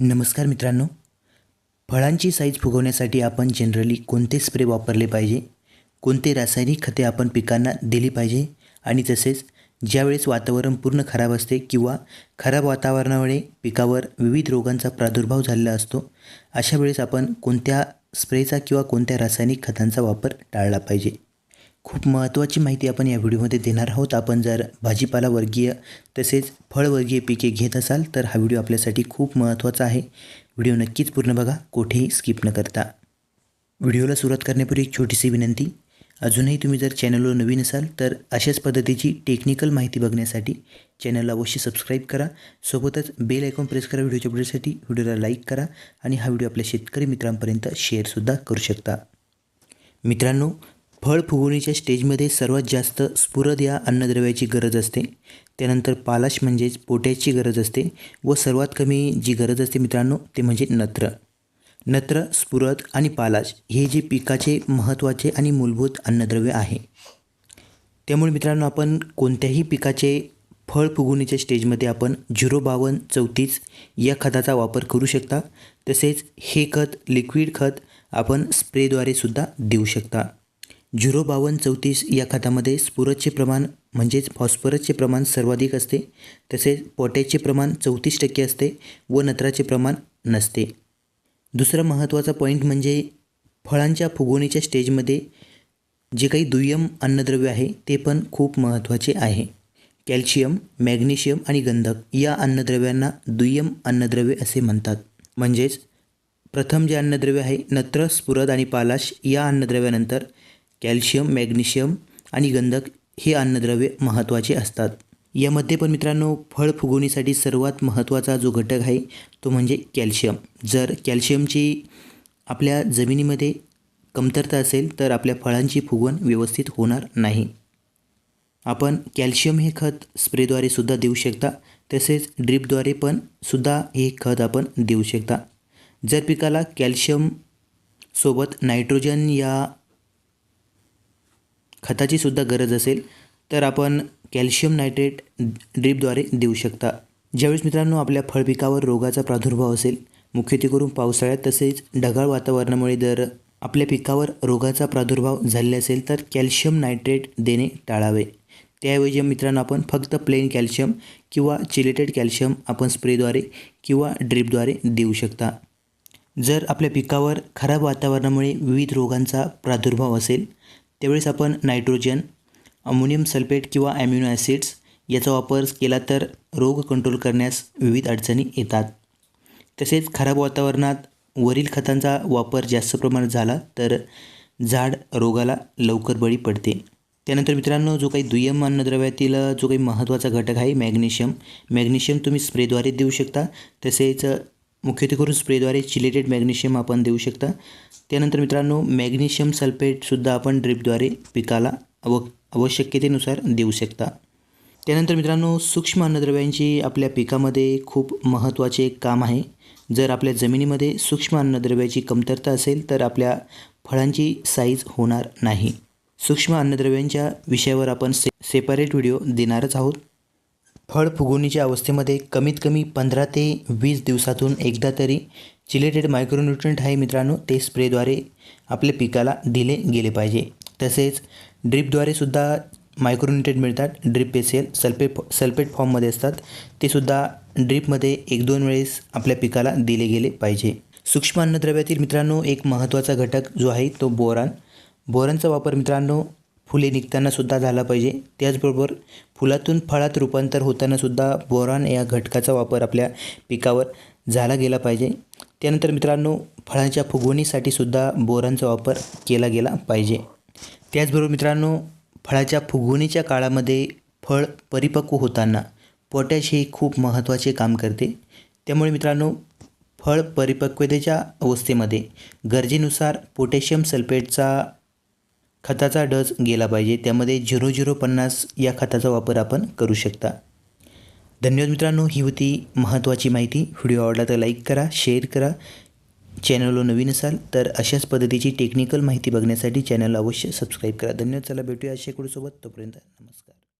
नमस्कार मित्रांनो. फळांची साईज फुगवण्यासाठी आपण जनरली कोणते स्प्रे वापरले पाहिजे? कोणते रासायनिक खते आपण पिकांना दिली पाहिजे? आणि तसेच ज्यावेळेस वातावरण पूर्ण खराब असते किंवा खराब वातावरणामुळे पिकावर विविध रोगांचा प्रादुर्भाव झालेला असतो अशा वेळेस आपण कोणत्या स्प्रेचा किंवा कोणत्या रासायनिक खतांचा वापर टाळला पाहिजे? खूप महत्त्वाची माहिती आपण या व्हिडिओमध्ये देणार आहोत. आपण जर भाजीपाला वर्गीय तसेच फळवर्गीय पिके घेत असाल तर हा व्हिडिओ आपल्यासाठी खूप महत्त्वाचा आहे. व्हिडिओ नक्कीच पूर्ण बघा कुठेही स्किप न करता. व्हिडिओला सुरुवात करण्यापूर्वी एक छोटीशी विनंती. अजूनही तुम्ही जर चॅनलवर नवीन असाल तर अशाच पद्धतीची टेक्निकल माहिती बघण्यासाठी चॅनलला अवश्य सबस्क्राईब करा. सोबतच बेल आयकॉन प्रेस करा व्हिडिओच्या पुढेसाठी व्हिडिओला लाईक करा आणि हा व्हिडिओ आपल्या शेतकरी मित्रांपर्यंत शेअरसुद्धा करू शकता. मित्रांनो फळ फुगवणीच्या स्टेजमध्ये सर्वात जास्त स्फुरद या अन्नद्रव्याची गरज असते. त्यानंतर पालाश म्हणजेच पोटॅशची गरज असते व सर्वात कमी जी गरज असते मित्रांनो ते म्हणजे नत्र. नत्र स्फुरद आणि पालाश हे जे पिकाचे महत्त्वाचे आणि मूलभूत अन्नद्रव्य आहे. त्यामुळे मित्रांनो आपण कोणत्याही पिकाचे फळ फुगवणीच्या स्टेजमध्ये आपण झिरो बावन्न चौतीस या खताचा वापर करू शकता. तसेच हे खत लिक्विड खत आपण स्प्रेद्वारे सुद्धा देऊ शकता. झिरो बावन्न चौतीस या खतामध्ये स्फुरदचे प्रमाण म्हणजेच फॉस्फरसचे प्रमाण सर्वाधिक असते. तसेच पोटॅशचे प्रमाण चौतीस टक्के असते व नत्राचे प्रमाण नसते. दुसरा महत्त्वाचा पॉईंट म्हणजे फळांच्या फुगवणीच्या स्टेजमध्ये जे काही दुय्यम अन्नद्रव्य आहे ते पण खूप महत्त्वाचे आहे. कॅल्शियम मॅग्नेशियम आणि गंधक या अन्नद्रव्यांना दुय्यम अन्नद्रव्य असे म्हणतात. म्हणजेच प्रथम जे अन्नद्रव्य आहे नत्र स्फुरद आणि पालाश या अन्नद्रव्यानंतर कॅल्शियम मॅग्नेशियम आणि गंधक हे अन्नद्रव्ये महत्त्वाचे असतात. यामध्ये पण मित्रांनो फळ फुगवणीसाठी सर्वात महत्त्वाचा जो घटक आहे तो म्हणजे कॅल्शियम. जर कॅल्शियमची आपल्या जमिनीमध्ये कमतरता असेल तर आपल्या फळांची फुगवण व्यवस्थित होणार नाही. आपण कॅल्शियम हे खत स्प्रेद्वारे सुद्धा देऊ शकता तसेच ड्रीपद्वारे पण सुद्धा हे खत आपण देऊ शकता. जर पिकाला कॅल्शियम सोबत नायट्रोजन या खताची सुद्धा गरज असेल तर आपण कॅल्शियम नायट्रेट ड्रीपद्वारे देऊ शकता. ज्यावेळेस मित्रांनो आपल्या फळपिकावर रोगाचा प्रादुर्भाव असेल मुख्यत्वे करून पावसाळ्यात तसेच ढगाळ वातावरणामुळे जर आपल्या पिकावर रोगाचा प्रादुर्भाव झालेला असेल तर कॅल्शियम नायट्रेट देणे टाळावे. त्याऐवजी मित्रांनो आपण फक्त प्लेन कॅल्शियम किंवा चिलेटेड कॅल्शियम आपण स्प्रेद्वारे किंवा ड्रीपद्वारे देऊ शकता. जर आपल्या पिकावर खराब वातावरणामुळे विविध रोगांचा प्रादुर्भाव असेल त्यावेळेस आपण नायट्रोजन अमोनियम सल्फेट किंवा ॲम्युनो ॲसिड्स याचा वापर केला तर रोग कंट्रोल करण्यास विविध अडचणी येतात. तसेच खराब वातावरणात वरील खतांचा वापर जास्त प्रमाणात झाला तर झाड रोगाला लवकर बळी पडते. त्यानंतर मित्रांनो जो काही दुय्यम अन्नद्रव्यातील जो काही महत्त्वाचा घटक आहे मॅग्नेशियम. मॅग्नेशियम तुम्ही स्प्रेद्वारे देऊ शकता. तसेच मुख्यत्वे करून स्प्रेद्वारे चिलेटेड मॅग्नेशियम आपण देऊ शकता. त्यानंतर मित्रांनो मॅग्नेशियम सल्फेटसुद्धा आपण ड्रिपद्वारे पिकाला अव आवश्यकतेनुसार देऊ शकता. त्यानंतर मित्रांनो सूक्ष्म अन्नद्रव्यांची आपल्या पिकामध्ये खूप महत्त्वाचे काम आहे. जर आपल्या जमिनीमध्ये सूक्ष्म अन्नद्रव्याची कमतरता असेल तर आपल्या फळांची साईज होणार नाही. सूक्ष्म अन्नद्रव्यांच्या विषयावर आपण से सेपरेट व्हिडिओ देणारच आहोत. फळ फुगवणीच्या अवस्थेमध्ये कमीत कमी पंधरा ते वीस दिवसातून एकदा तरी चिलेटेड मायक्रोन्युट्रंट आहे मित्रांनो ते स्प्रेद्वारे आपल्या पिकाला दिले गेले पाहिजे. तसेच ड्रिपद्वारे सुद्धा मायक्रोन्युट्रेंट मिळतात. ड्रिप पेसेल सल्फेट सल्फेट फॉर्ममध्ये असतात. ते सुद्धा ड्रिपमध्ये एक दोन वेळेस आपल्या पिकाला दिले गेले पाहिजे. सूक्ष्म अन्नद्रव्यातील मित्रांनो एक महत्त्वाचा घटक जो आहे तो बोरान. बोरांचा वापर मित्रांनो फुले निघतानासुद्धा झाला पाहिजे. त्याचबरोबर फुलातून फळात रूपांतर होतानासुद्धा बोरॉन या घटकाचा वापर आपल्या पिकावर झाला गेला पाहिजे. त्यानंतर मित्रांनो फळांच्या फुगवणीसाठी सुद्धा बोरांचा वापर केला गेला पाहिजे. त्याचबरोबर मित्रांनो फळाच्या फुगवणीच्या काळामध्ये फळ परिपक्व होताना पोटॅश हे खूप महत्त्वाचे काम करते. त्यामुळे मित्रांनो फळ परिपक्वतेच्या अवस्थेमध्ये गरजेनुसार पोटॅशियम सल्फेटचा खताचा डस गेला पाहिजे. त्यामध्ये झिरो झिरो पन्नास या खताचा वापर आपण करू शकता. धन्यवाद मित्रांनो. ही होती महत्त्वाची माहिती. व्हिडिओ आवडला तर लाईक करा शेअर करा. चॅनलवर नवीन असाल तर अशाच पद्धतीची टेक्निकल माहिती बघण्यासाठी चॅनलला अवश्य सबस्क्राईब करा. धन्यवाद. चला भेटूया अशा सोबत. तोपर्यंत नमस्कार.